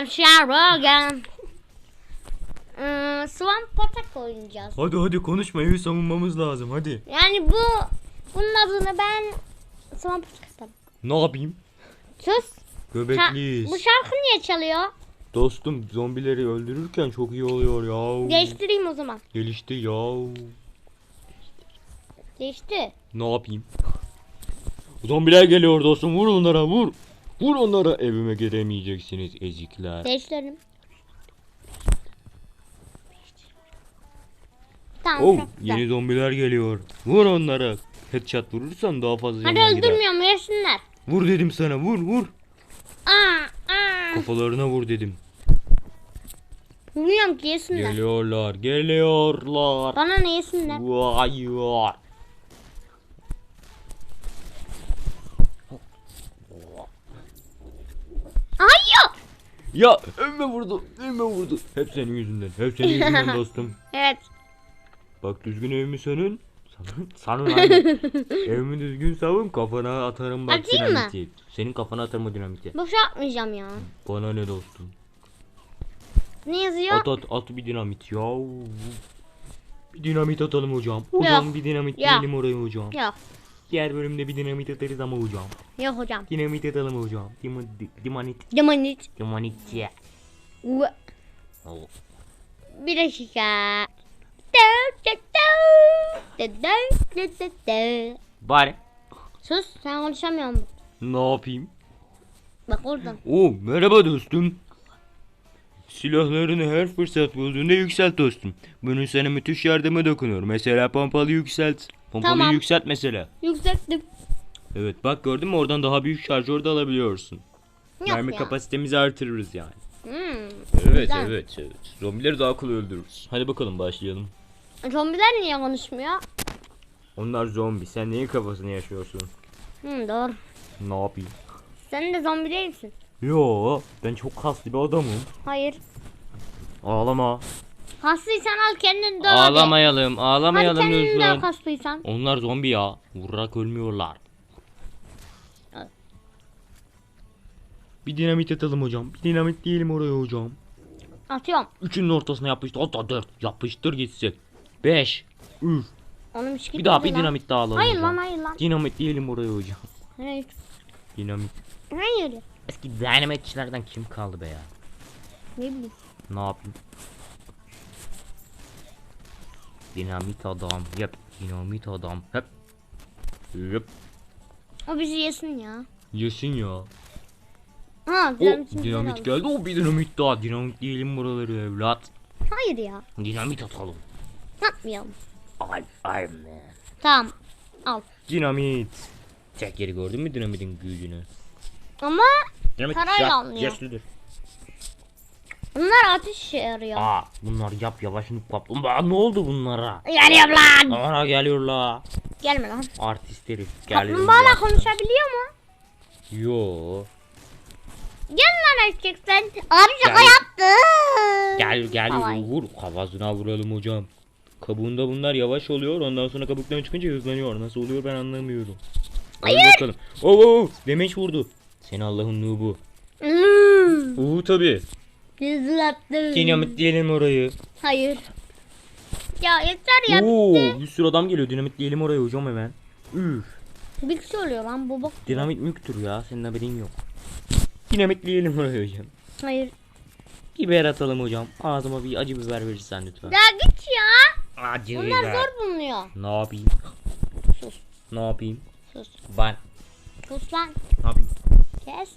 Çalışıyorum. Ee, Swamp Attack oynayacağız. Hadi hadi konuşma evi savunmamız lazım hadi. Yani bu bunun adını ben Swamp Attack atarım. Ne yapayım? Sus. Göbekliyiz. bu şarkı niye çalıyor? Dostum zombileri öldürürken çok iyi oluyor ya. Değiştireyim o zaman. Gelişti ya. Değişti. Ne yapayım? Zombiler geliyor dostum vur onlara vur. Vur onlara evime giremeyeceksiniz ezikler. Değiştirelim. Tamam Oh çok güzel. yeni zombiler geliyor. Vur onlara. Headshot vurursan daha fazla Hadi canına gider. öldürmüyorum yesinler. Vur dedim sana vur vur. Aa, aa. Kafalarına vur dedim. Bilmiyorum ki yesinler. Geliyorlar geliyorlar. Bana ne yesinler? Vay vay. Hayır. Ya evime vurdu evime vurdu. Hep senin yüzünden hep senin yüzünden dostum. Evet. Bak düzgün evimi sanın. Sanın, sanın aynı. evimi düzgün savun kafana atarım bak Atayım mı? dinamiti. Senin kafana atarım o dinamiti. Boşa atmayacağım ya. Bana ne dostum. Ne yazıyor? At at at bir dinamit ya. Bir dinamit atalım hocam. Hocam bir dinamit diyelim oraya hocam. Yok. Diğer bölümde bir dinamit atarız ama hocam. Yok hocam. Dinamit atalım hocam. Dima, di, dimanit. Yamanit. Dimanit ya. Oh. Bir dakika. Bari. Sus sen konuşamıyorsun. Ne yapayım? Bak oradan. Oo merhaba dostum. Silahlarını her fırsat bulduğunda yükselt dostum. Bunun sana müthiş yardımı dokunur. Mesela pompalı yükselt. Pompalı Tamam. yükselt mesela. Yükselttim. Evet bak gördün mü oradan daha büyük şarjör de alabiliyorsun. Yok Mermi ya. kapasitemizi artırırız yani. Hmm. Evet Güzel. evet evet. Zombileri daha kolay öldürürüz. Hadi bakalım başlayalım. Zombiler niye konuşmuyor? Onlar zombi. Sen neyin kafasını yaşıyorsun? Hmm, doğru. Ne yapayım? Sen de zombi değilsin. Yo ben çok kaslı bir adamım. Hayır. Ağlama. Kaslıysan al kendini döv hadi. Ağlamayalım. Hadi Ağlamayalım kendini döv lütfen. kaslıysan. Onlar zombi ya. Vurarak ölmüyorlar. Bir dinamit atalım hocam. Bir dinamit diyelim oraya hocam. Atıyorum. Üçünün ortasına yapıştır. Hatta dört. Yapıştır gitsin. Beş. Üf. Hiç Bir daha bir lan. dinamit daha alalım Hayır hocam. lan hayır lan. Dinamit diyelim oraya hocam. Hayır. Dinamit. Hayır. Eski dinamitçilerden kim kaldı be ya? Ne bileyim. Ne yapayım? Dinamit adam. Yap. Dinamit adam. Hep. Yap. O bizi yesin ya. Yesin ya. Ha O dinamit geldi. O bir dinamit daha. Dinamit diyelim buraları evlat. Hayır ya. Dinamit atalım. Atmayalım. Ay ay man. Tamam. Al. Dinamit. Tek yeri gördün mü dinamitin gücünü? Ama Dinamit Parayla alınıyor. yaşlıdır. Bunlar ateş yarıyor. Aa bunlar yap yavaş nuk kaplı. Aa, ne oldu bunlara? Geliyor lan. Aa geliyorlar. Gelme lan. Artist herif. Geliyor. Kaplumbağalar konuşabiliyor mu? Yo. Gel lan erkek sen. Abi şaka yaptı. Gel gel Havay. vur. Kafasına vuralım hocam. Kabuğunda bunlar yavaş oluyor. Ondan sonra kabuktan çıkınca hızlanıyor. Nasıl oluyor ben anlamıyorum. Hadi Hayır. bakalım. Oo, oo, demeç vurdu. Seni Allah'ın nubu. Hmm. Uuu tabi. Hızlattı. Dinamit diyelim orayı. Hayır. Ya yeter ya. Oo, bir sürü adam geliyor. Dinamit diyelim oraya hocam hemen. Üf. Bir kişi oluyor lan bu bok. Dinamit müktür ya. Senin haberin yok. Dinamit diyelim oraya hocam. Hayır. Biber atalım hocam. Ağzıma bir acı biber verirsen lütfen. Ya git ya. Acı Bunlar zor bulunuyor. Ne yapayım? Sus. Ne yapayım? Sus. Ben. Sus lan. Ne yapayım? Kes.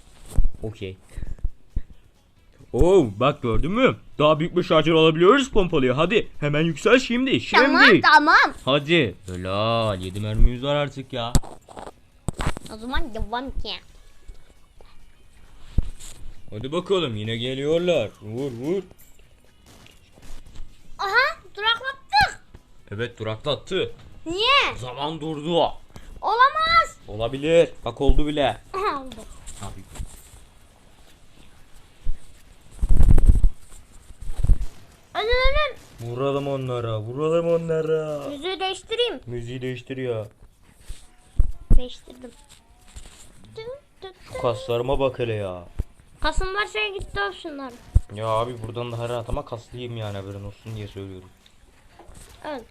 Okey. Oo bak gördün mü? Daha büyük bir şarjör alabiliyoruz pompalıya. Hadi hemen yüksel şimdi. Şimdi. Tamam tamam. Hadi. Helal. 7 mermimiz var artık ya. O zaman devam ki. Hadi bakalım yine geliyorlar. Vur vur. Aha duraklattık. Evet duraklattı. Niye? Zaman durdu. Olamaz. Olabilir. Bak oldu bile. Aha oldu. Abi. Önün. Vuralım onlara. Vuralım onlara. Yüzüğü değiştireyim. Müziği değiştir ya. Değiştirdim. Şu kaslarıma bak hele ya. Kasım varsa git döv şunları. Ya abi buradan daha rahat ama kaslıyım yani haberin olsun diye söylüyorum. Evet.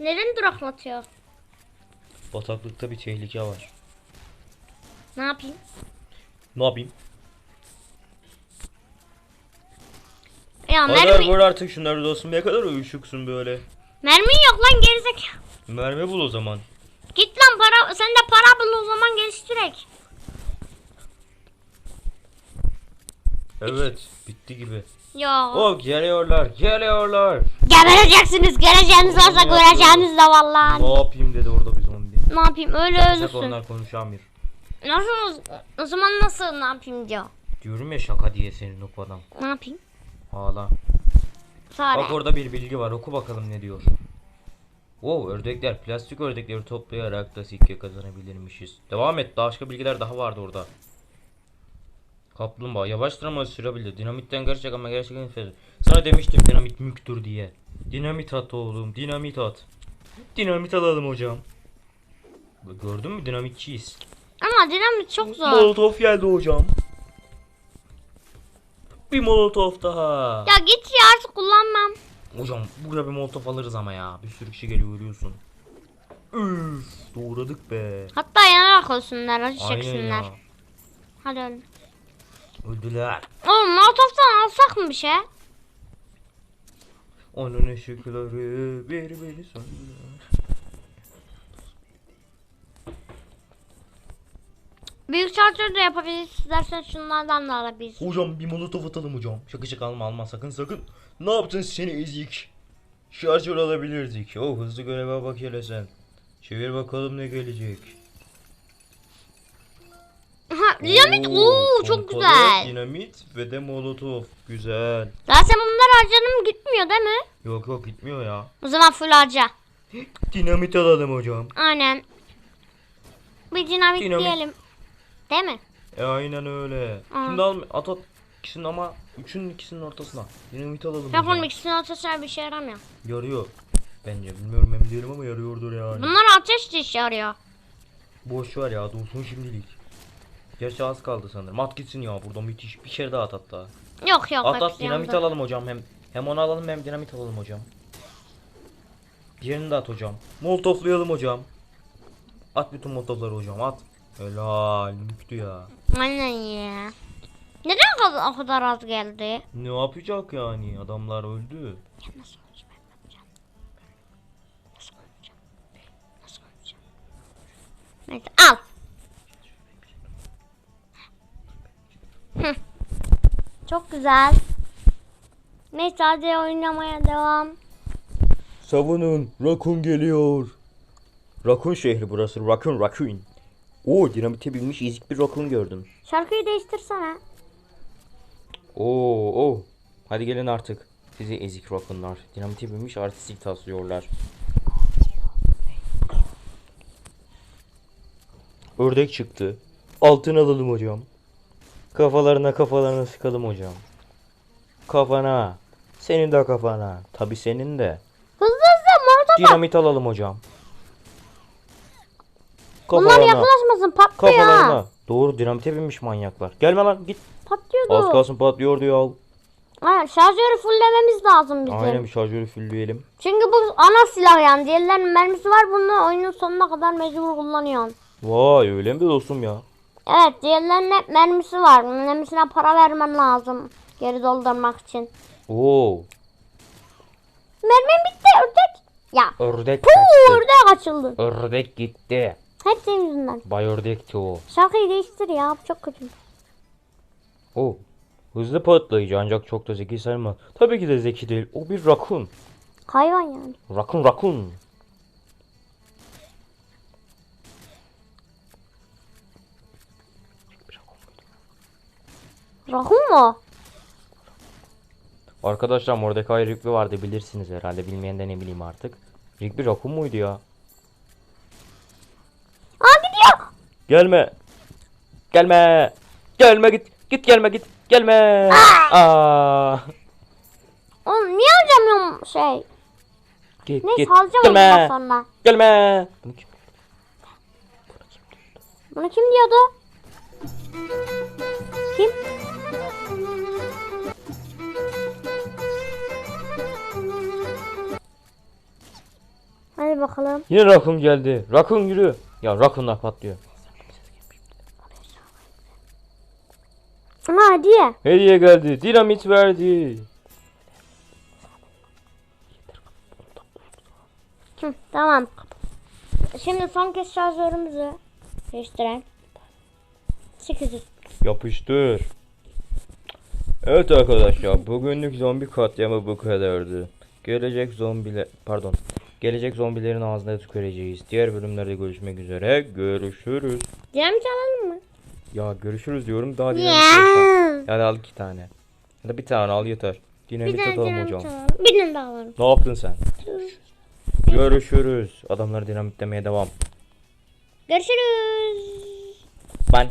Neden duraklatıyor? Bataklıkta bir tehlike var. Ne yapayım? Ne yapayım? Ya Hadi mermi, vur artık şunları dostum ne kadar uyuşuksun böyle. mermin yok lan gerizekalı. Mermi bul o zaman. Git lan para, sen de para bul o zaman geliştirek. Evet bitti gibi. Ya. Oh geliyorlar geliyorlar. Gebereceksiniz, geleceğiniz varsa göreceğiniz de vallahi. Ne yapayım dedi orada bir zombi. Ne yapayım öyle Şaka ölürsün. onlar konuşamıyor. Nasıl o- zaman nasıl ne yapayım diyor. Diyorum ya şaka diye senin oku adam. Ne yapayım? Hala. Sonra. Bak orada bir bilgi var oku bakalım ne diyor. Wow ördekler plastik ördekleri toplayarak da sikke kazanabilirmişiz. Devam et başka bilgiler daha vardı orada. Kaplumbağa yavaş tırmanış sürebilir. Dinamitten gerçek ama gerçekten fazla. Sana demiştim dinamit müktür diye. Dinamit at oğlum dinamit at. Dinamit alalım hocam. Gördün mü dinamitçiyiz. Ama dinamit çok zor. Molotof geldi hocam. Bir molotof daha. Ya git ya artık kullanmam. Hocam buraya bir molotof alırız ama ya. Bir sürü kişi geliyor görüyorsun. Üf, doğradık be. Hatta yanarak ölsünler, acı çeksinler. Hadi öyle. Öldüler. Oğlum Molotov'tan alsak mı bir şey? Onun ışıkları bir beni söndüler. Büyük şarjör de yapabiliriz. İstersen şunlardan da alabiliriz. Hocam bir molotof atalım hocam. Şaka şaka alma alma sakın sakın. Ne yaptın seni ezik? Şarjör alabilirdik. Oh hızlı göreve bak hele sen. Çevir bakalım ne gelecek. Ha, dinamit ooo çok pompalı, güzel. Dinamit ve de molotof. Güzel. Zaten bunlar harcanım gitmiyor değil mi? Yok yok gitmiyor ya. O zaman full harca. Dinamit alalım hocam. Aynen. Bir dinamit, Dinamit. diyelim. Değil mi? E aynen öyle. Aa. Şimdi al at at. İkisinin ama üçünün ikisinin ortasına. Dinamit alalım oğlum ikisinin ortasına bir şey yaramıyor. Yarıyor. Bence bilmiyorum emin değilim ama yarıyordur yani. Bunlar ateş de işe yarıyor. Boş ver ya dursun şimdilik. Gerçi az kaldı sanırım. At gitsin ya burada müthiş bir kere daha at hatta. Yok yok. At at dinamit yandı. alalım hocam hem. Hem onu alalım hem dinamit alalım hocam. Diğerini de at hocam. Molotoflayalım hocam. At bütün molotofları hocam at. Helal müktü ya. Aynen ya. Neden o kadar, o kadar az geldi? Ne yapacak yani adamlar öldü. Nasıl olacak? Ben ne yapacağım? Nasıl olacak? Nasıl olacak? Neyse al. Hı. Çok güzel. Neyse hadi oynamaya devam. Savunun Rakun geliyor. Rakun şehri burası Rakun Rakun. Oo dinamite binmiş ezik bir Rakun gördüm. Şarkıyı değiştirsene. Oo oo. Hadi gelin artık. Sizi ezik Rakunlar. Dinamite binmiş artistik taslıyorlar. Ördek çıktı. Altın alalım hocam. Kafalarına kafalarına sıkalım hocam. Kafana. Senin de kafana. Tabi senin de. Hızlı hızlı Dinamit alalım hocam. Bunlar Kafalarına. yaklaşmasın patlıyor. Kafalarına. Doğru dinamite binmiş manyaklar. Gelme lan git. Patlıyordu. Az kalsın patlıyor diyor. Aynen şarjörü fulllememiz lazım bizim. Aynen bir şarjörü fullleyelim. Çünkü bu ana silah yani. Diğerlerinin mermisi var bunu oyunun sonuna kadar mecbur kullanıyorsun. Vay öyle mi dostum ya? Evet diğerlerinin hep mermisi var. Mermisine para vermen lazım. Geri doldurmak için. Oo. Mermim bitti ördek. Ya. Ördek kaçtı. ördek açıldı. Ördek gitti. Hep senin yüzünden. Bay ördekti o. Şarkıyı değiştir ya. Bu çok kötü. O. Hızlı patlayıcı ancak çok da zeki sayılmaz. Tabii ki de zeki değil. O bir rakun. Hayvan yani. Rakun rakun. Rahun mu? Arkadaşlar Mordecai Rigby vardı bilirsiniz herhalde. Bilmeyen de ne bileyim artık. Rigby rakun muydu ya? Gelme. Gelme. Gelme git. Git gelme git. Gelme. Aa. Aa. Oğlum niye alacağım şey? Git Neyse, git. Gelme. Gelme. Bunu kim, Bunu kim diyordu? Kim? Hadi bakalım. yine rakun geldi. Rakun yürü. Ya rakunlar patlıyor. Hediye geldi. Dinamit verdi. Hı, tamam. Şimdi son kez şarjörümüzü değiştirelim. 800. Yapıştır. Evet arkadaşlar bugünlük zombi katliamı bu kadardı. Gelecek zombiler pardon. Gelecek zombilerin ağzına tüküreceğiz. Diğer bölümlerde görüşmek üzere. Görüşürüz. Dinamit alalım mı? Ya görüşürüz diyorum daha dinamit. Hadi al iki tane. Ya da bir tane al yeter. Bir Dinamit tane atalım dinamit hocam. alalım. Bir tane daha alalım. Ne yaptın sen? Görüşürüz. Adamları dinamitlemeye devam. Görüşürüz. Ben